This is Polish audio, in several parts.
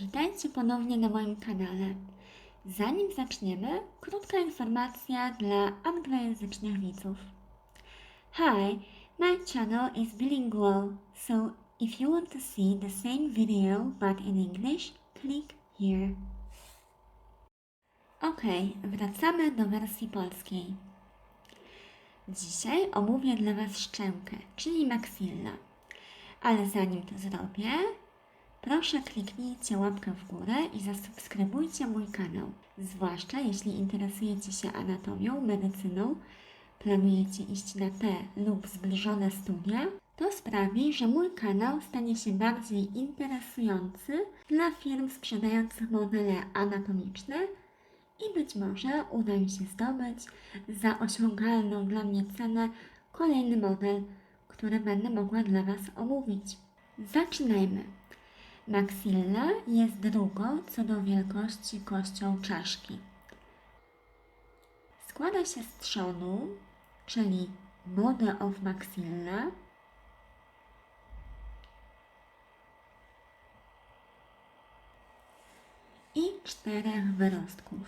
Witajcie ponownie na moim kanale. Zanim zaczniemy, krótka informacja dla anglojęzycznych widzów. Hi, my channel is bilingual, so if you want to see the same video but in English, click here. Ok, wracamy do wersji polskiej. Dzisiaj omówię dla Was szczękę, czyli maxilla. Ale zanim to zrobię, Proszę kliknijcie łapkę w górę i zasubskrybujcie mój kanał. Zwłaszcza jeśli interesujecie się anatomią, medycyną, planujecie iść na te lub zbliżone studia, to sprawi, że mój kanał stanie się bardziej interesujący dla firm sprzedających modele anatomiczne i być może uda mi się zdobyć za osiągalną dla mnie cenę kolejny model, który będę mogła dla Was omówić. Zaczynajmy. Maxilla jest drugą co do wielkości kością czaszki. Składa się z trzonu, czyli body of maxilla, i czterech wyrostków.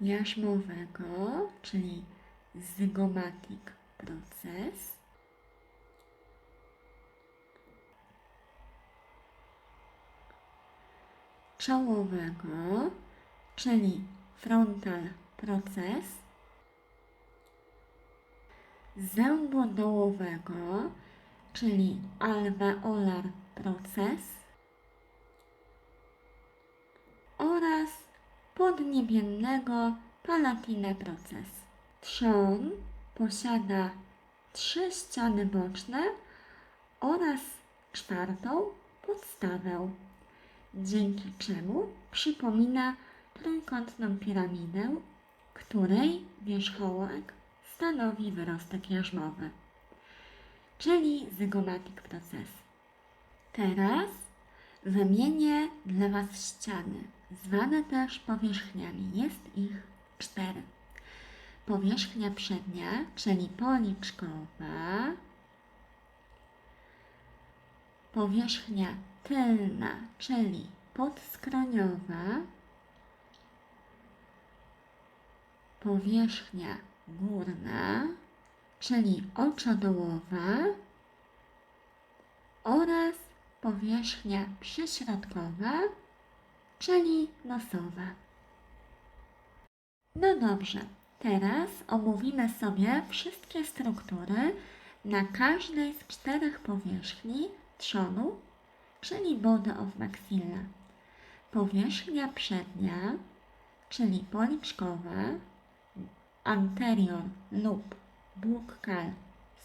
Jarzmowego, czyli zygomatic proces. Czołowego, czyli frontal proces. Zębodołowego, czyli alveolar proces. Oraz podniebiennego palatine proces. Trzon posiada trzy ściany boczne oraz czwartą podstawę, dzięki czemu przypomina trójkątną piramidę, której wierzchołek stanowi wyrostek jarzmowy, czyli zygomatic proces. Teraz wymienię dla Was ściany, zwane też powierzchniami. Jest ich cztery. Powierzchnia przednia, czyli policzkowa. Powierzchnia tylna, czyli podskroniowa. Powierzchnia górna, czyli oczodołowa. Oraz powierzchnia przyśrodkowa, czyli nosowa. No dobrze, teraz omówimy sobie wszystkie struktury na każdej z czterech powierzchni trzonu, czyli body of maxilla. Powierzchnia przednia, czyli policzkowa, anterior lub buccal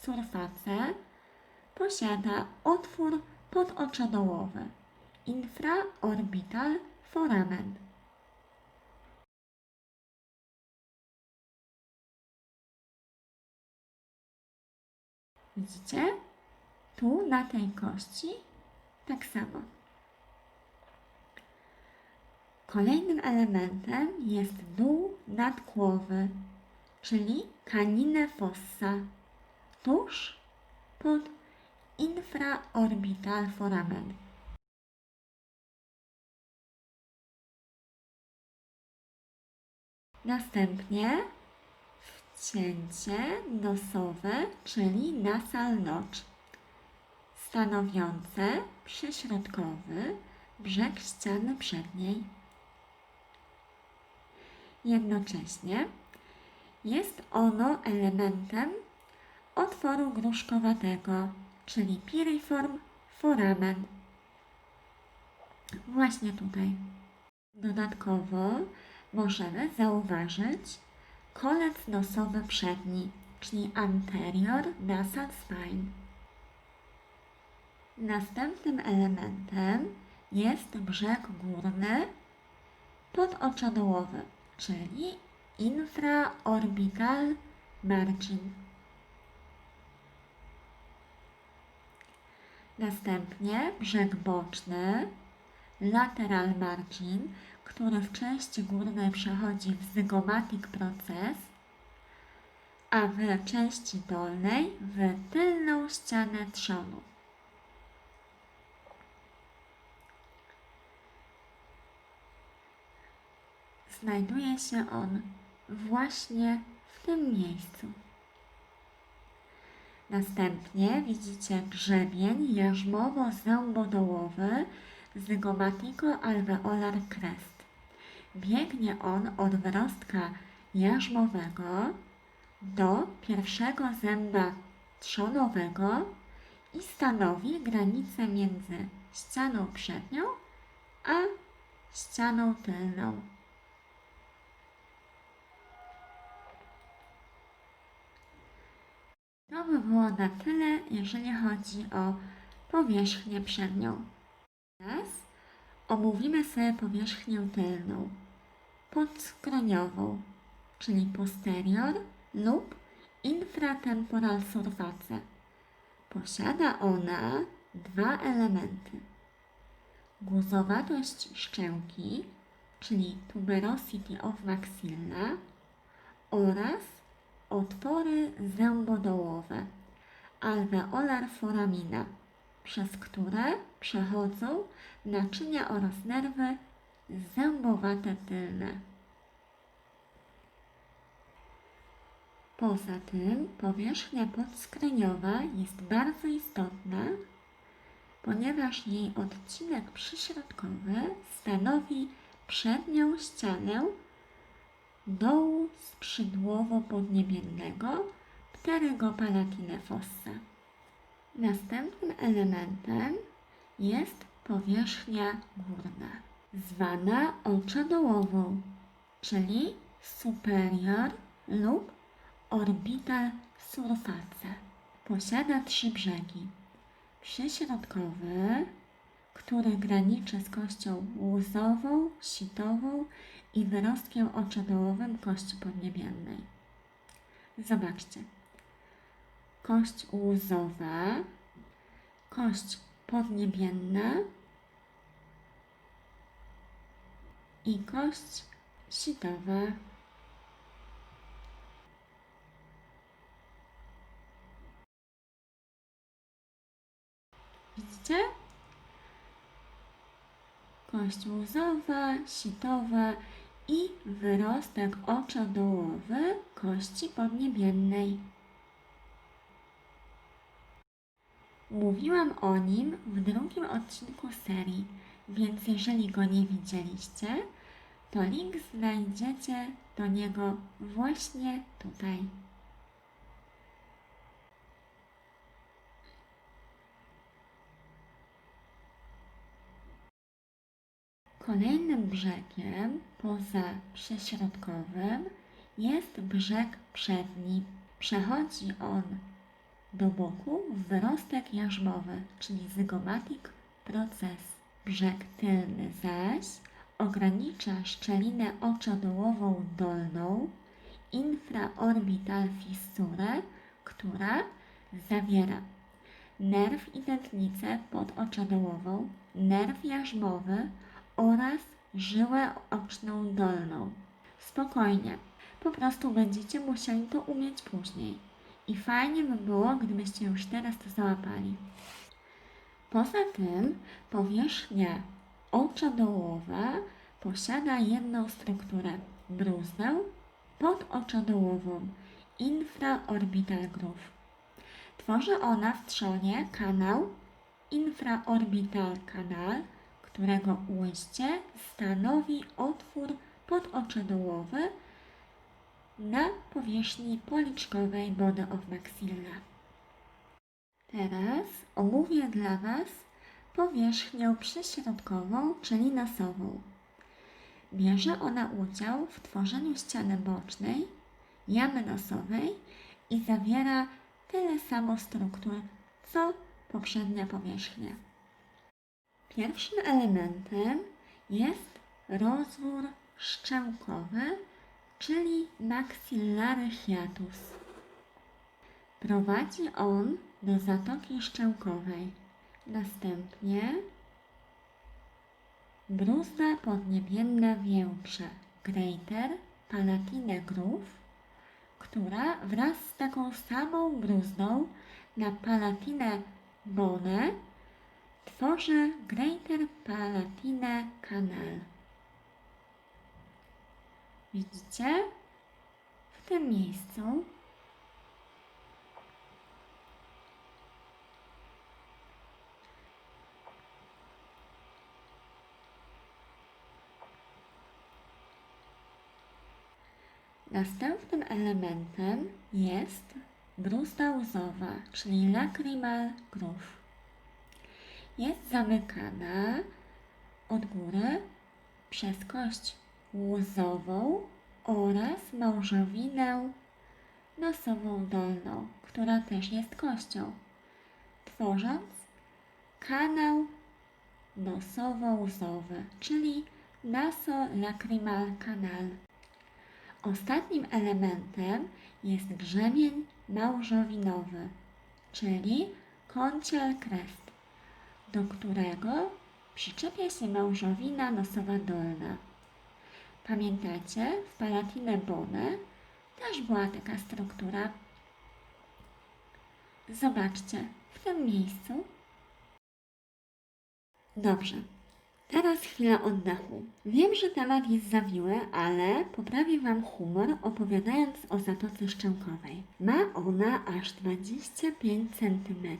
surface, posiada otwór podoczodołowy, infraorbital foramen. Widzicie? Tu na tej kości tak samo. Kolejnym elementem jest dół nadgłowy, czyli canine fossa, tuż pod infraorbital foramen. Następnie wcięcie nosowe, czyli nasal notch, stanowiące przyśrodkowy brzeg ściany przedniej. Jednocześnie jest ono elementem otworu gruszkowatego, czyli piriform foramen. Właśnie tutaj. Dodatkowo możemy zauważyć kolec nosowy przedni, czyli anterior nasal spine. Następnym elementem jest brzeg górny podoczodołowy, czyli infraorbital margin. Następnie brzeg boczny, lateral margin, który w części górnej przechodzi w zygomatic proces, a w części dolnej w tylną ścianę trzonu. Znajduje się on właśnie w tym miejscu. Następnie widzicie grzebień jarzmowo-zębodołowy Zygomatico alveolar crest. Biegnie on od wyrostka jarzmowego do pierwszego zęba trzonowego i stanowi granicę między ścianą przednią a ścianą tylną. To by było na tyle, jeżeli chodzi o powierzchnię przednią. Teraz omówimy sobie powierzchnię tylną, podskroniową, czyli posterior lub infratemporal surface. Posiada ona dwa elementy. Guzowatość szczęki, czyli tuberosity of maxilla oraz otwory zębodołowe, alveolar foramina, przez które przechodzą naczynia oraz nerwy zębowate tylne. Poza tym powierzchnia podskroniowa jest bardzo istotna, ponieważ jej odcinek przyśrodkowy stanowi przednią ścianę dołu skrzydłowo-podniebiennego pterygopalatine fossa. Następnym elementem jest powierzchnia górna, zwana oczodołową, czyli superior lub orbital surface. Posiada trzy brzegi. Przyśrodkowy, który graniczy z kością łzową, sitową i wyrostkiem oczodołowym kości podniebiennej. Zobaczcie. Kość łzowa, kość podniebienna i kość sitowa. Widzicie? Kość łzowa, sitowa i wyrostek oczodołowy kości podniebiennej. Mówiłam o nim w drugim odcinku serii, więc jeżeli go nie widzieliście, to link znajdziecie do niego właśnie tutaj. Kolejnym brzegiem poza prześrodkowym jest brzeg przedni. Przechodzi on do boku wyrostek jarzmowy, czyli zygomatic proces. Brzeg tylny zaś ogranicza szczelinę oczodołową dolną, infraorbital fissurę, która zawiera nerw i tętnicę podoczodołową, nerw jarzmowy oraz żyłę oczną dolną. Spokojnie, po prostu będziecie musieli to umieć później. I fajnie by było, gdybyście już teraz to załapali. Poza tym powierzchnia oczodołowa posiada jedną strukturę bruzdę podoczodołową infraorbital groove. Tworzy ona w trzonie kanał infraorbital canal, którego ujście stanowi otwór podoczodołowy na powierzchni policzkowej body of maxilla. Teraz omówię dla Was powierzchnię przyśrodkową, czyli nosową. Bierze ona udział w tworzeniu ściany bocznej, jamy nosowej i zawiera tyle samo struktur, co poprzednia powierzchnia. Pierwszym elementem jest rozwór szczękowy, czyli maxillary hiatus. Prowadzi on do zatoki szczękowej. Następnie bruzda podniebienna większa, greater palatine groove, która wraz z taką samą bruzdą na Palatine Bone tworzy Greater Palatine Canal. Widzicie? W tym miejscu Następnym elementem jest bruzda łzowa, czyli lacrimal groove. Jest zamykana od góry przez kość łzową oraz małżowinę nosową dolną, która też jest kością, tworząc kanał nosowo-łzowy, czyli naso-lacrimal canal. Ostatnim elementem jest grzemień małżowinowy, czyli kąciel crest, do którego przyczepia się małżowina nosowa dolna. Pamiętacie, w Palatine Bone też była taka struktura. Zobaczcie, w tym miejscu. Dobrze, Teraz chwila oddechu. Wiem, że temat jest zawiły, ale poprawię Wam humor opowiadając o Zatoce Szczękowej. Ma ona aż 25 cm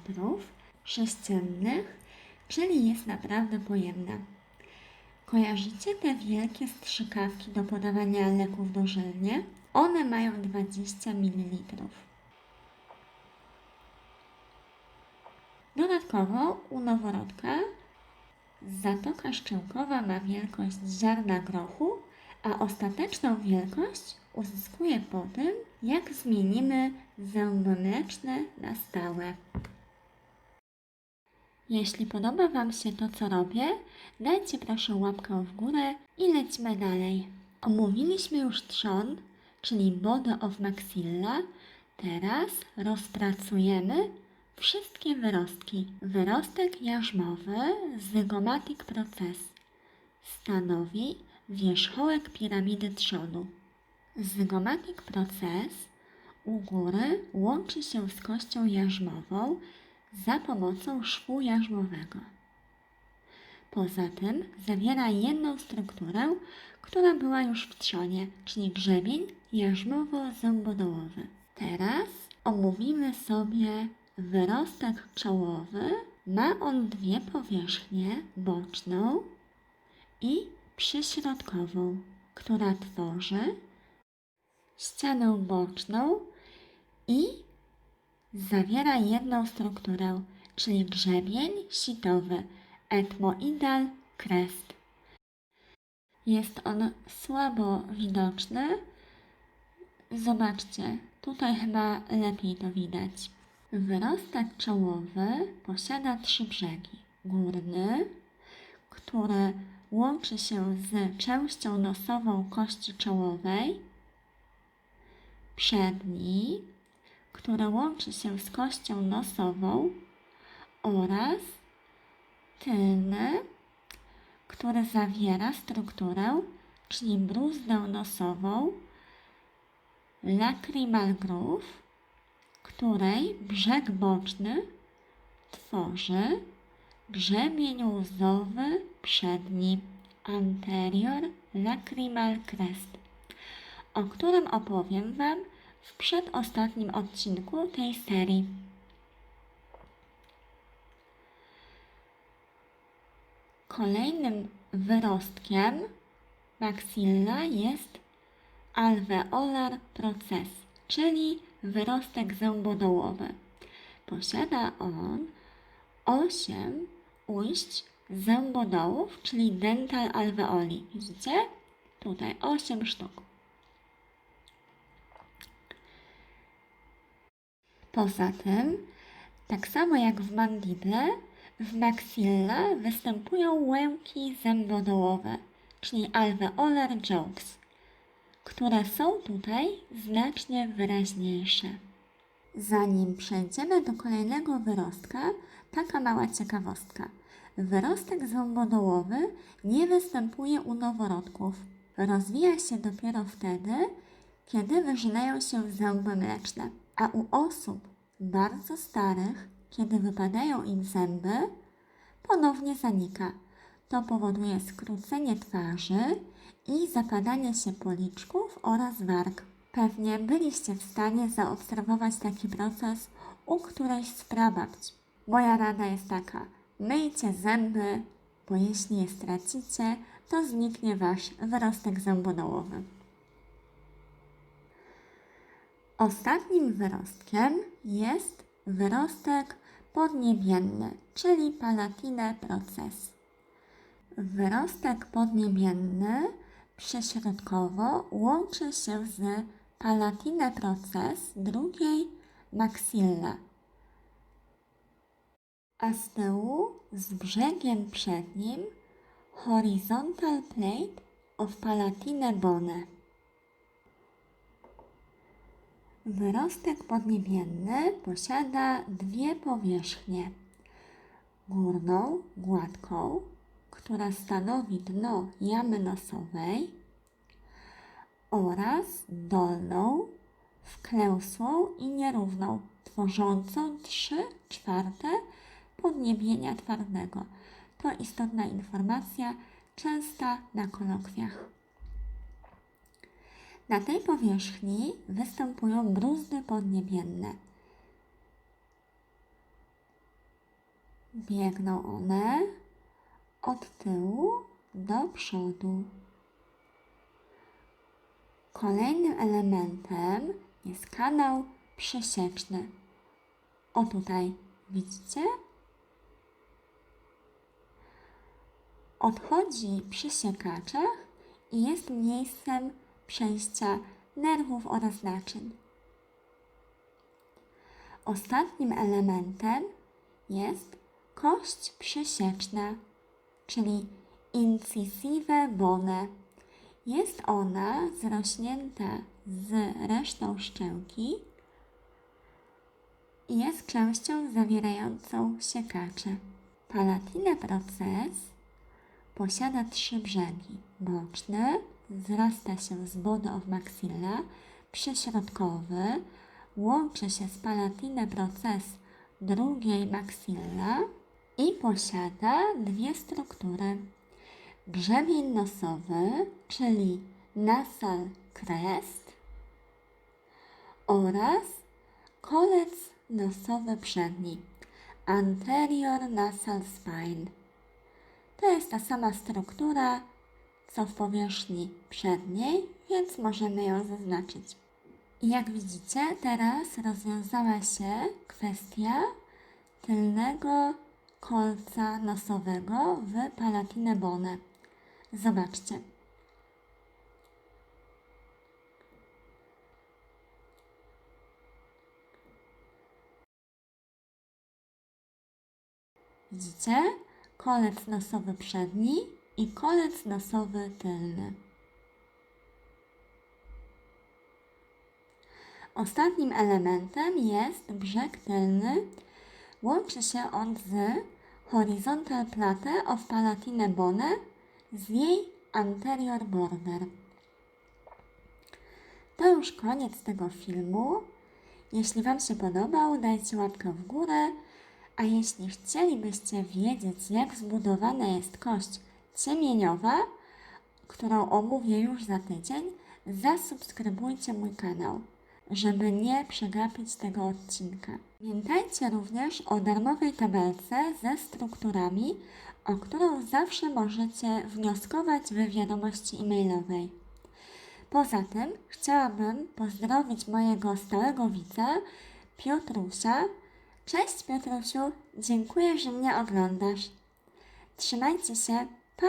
sześciennych, czyli jest naprawdę pojemna. Kojarzycie te wielkie strzykawki do podawania leków dożylnie? One mają 20 ml. Dodatkowo u noworodka Zatoka Szczękowa ma wielkość ziarna grochu, a ostateczną wielkość uzyskuje po tym, jak zmienimy zęby mleczne na stałe. Jeśli podoba Wam się to, co robię, dajcie proszę łapkę w górę i lećmy dalej. Omówiliśmy już trzon, czyli body of maxilla. Teraz rozpracujemy Wszystkie wyrostki. Wyrostek jarzmowy, zygomatic proces, stanowi wierzchołek piramidy trzonu. Zygomatic proces u góry łączy się z kością jarzmową za pomocą szwu jarzmowego. Poza tym zawiera jedną strukturę, która była już w trzonie, czyli grzebień jarzmowo-zębodołowy. Teraz omówimy sobie Wyrostek czołowy ma on dwie powierzchnie, boczną i przyśrodkową, która tworzy ścianę boczną i zawiera jedną strukturę, czyli grzebień sitowy, etmoidal crest. Jest on słabo widoczny. Zobaczcie, tutaj chyba lepiej to widać. Wyrostek czołowy posiada trzy brzegi. Górny, który łączy się z częścią nosową kości czołowej. Przedni, który łączy się z kością nosową oraz tylny, który zawiera strukturę, czyli bruzdę nosową, lacrimal groove, której brzeg boczny tworzy grzebień łzowy przedni anterior lacrimal crest, o którym opowiem Wam w przedostatnim odcinku tej serii. Kolejnym wyrostkiem maxilla jest alveolar proces, czyli wyrostek zębodołowy. Posiada on 8 ujść zębodołów, czyli dental alveoli. Widzicie? Tutaj 8 sztuk. Poza tym, tak samo jak w mandible, w maxilla występują łęki zębodołowe, czyli alveolar jokes które są tutaj znacznie wyraźniejsze. Zanim przejdziemy do kolejnego wyrostka, taka mała ciekawostka. Wyrostek ząbodołowy nie występuje u noworodków. Rozwija się dopiero wtedy, kiedy wyżynają się zęby mleczne, a u osób bardzo starych, kiedy wypadają im zęby, ponownie zanika. To powoduje skrócenie twarzy i zapadanie się policzków oraz warg. Pewnie byliście w stanie zaobserwować taki proces u którejś z prababci. Moja rada jest taka: myjcie zęby, bo jeśli je stracicie, to zniknie wasz wyrostek zębodołowy. Ostatnim wyrostkiem jest wyrostek podniebienny, czyli palatine proces. Wyrostek podniebienny przyśrodkowo łączy się z palatine proces drugiej maxilla, a z tyłu z brzegiem przednim horizontal plate of palatine bone. Wyrostek podniebienny posiada dwie powierzchnie. Górną, gładką, która stanowi dno jamy nosowej oraz dolną, wklęsłą i nierówną, tworzącą 3 czwarte podniebienia twardego. To istotna informacja, częsta na kolokwiach. Na tej powierzchni występują bruzdy podniebienne. Biegną one od tyłu do przodu. Kolejnym elementem jest kanał przysieczny. O tutaj, widzicie? Odchodzi przy siekaczach i jest miejscem przejścia nerwów oraz naczyń. Ostatnim elementem jest kość przysieczna, czyli incisive bone. Jest ona zrośnięta z resztą szczęki i jest częścią zawierającą siekacze. Palatine proces posiada trzy brzegi. Boczny zrasta się z bone of maxilla, przyśrodkowy łączy się z palatine proces drugiej maxilla i posiada dwie struktury. Grzebień nosowy, czyli nasal crest oraz kolec nosowy przedni, anterior nasal spine. To jest ta sama struktura, co w powierzchni przedniej, więc możemy ją zaznaczyć. I jak widzicie, teraz rozwiązała się kwestia tylnego kolca nosowego w palatine bone. Zobaczcie. Widzicie? Kolec nosowy przedni i kolec nosowy tylny. Ostatnim elementem jest brzeg tylny. Łączy się on z horizontal plate of palatine bone z jej anterior border. To już koniec tego filmu. Jeśli Wam się podobał, dajcie łapkę w górę. A jeśli chcielibyście wiedzieć, jak zbudowana jest kość ciemieniowa, którą omówię już za tydzień, zasubskrybujcie mój kanał, żeby nie przegapić tego odcinka. Pamiętajcie również o darmowej tabelce ze strukturami, o którą zawsze możecie wnioskować w wiadomości e-mailowej. Poza tym chciałabym pozdrowić mojego stałego widza Piotrusia. Cześć Piotrusiu, dziękuję, że mnie oglądasz. Trzymajcie się, 他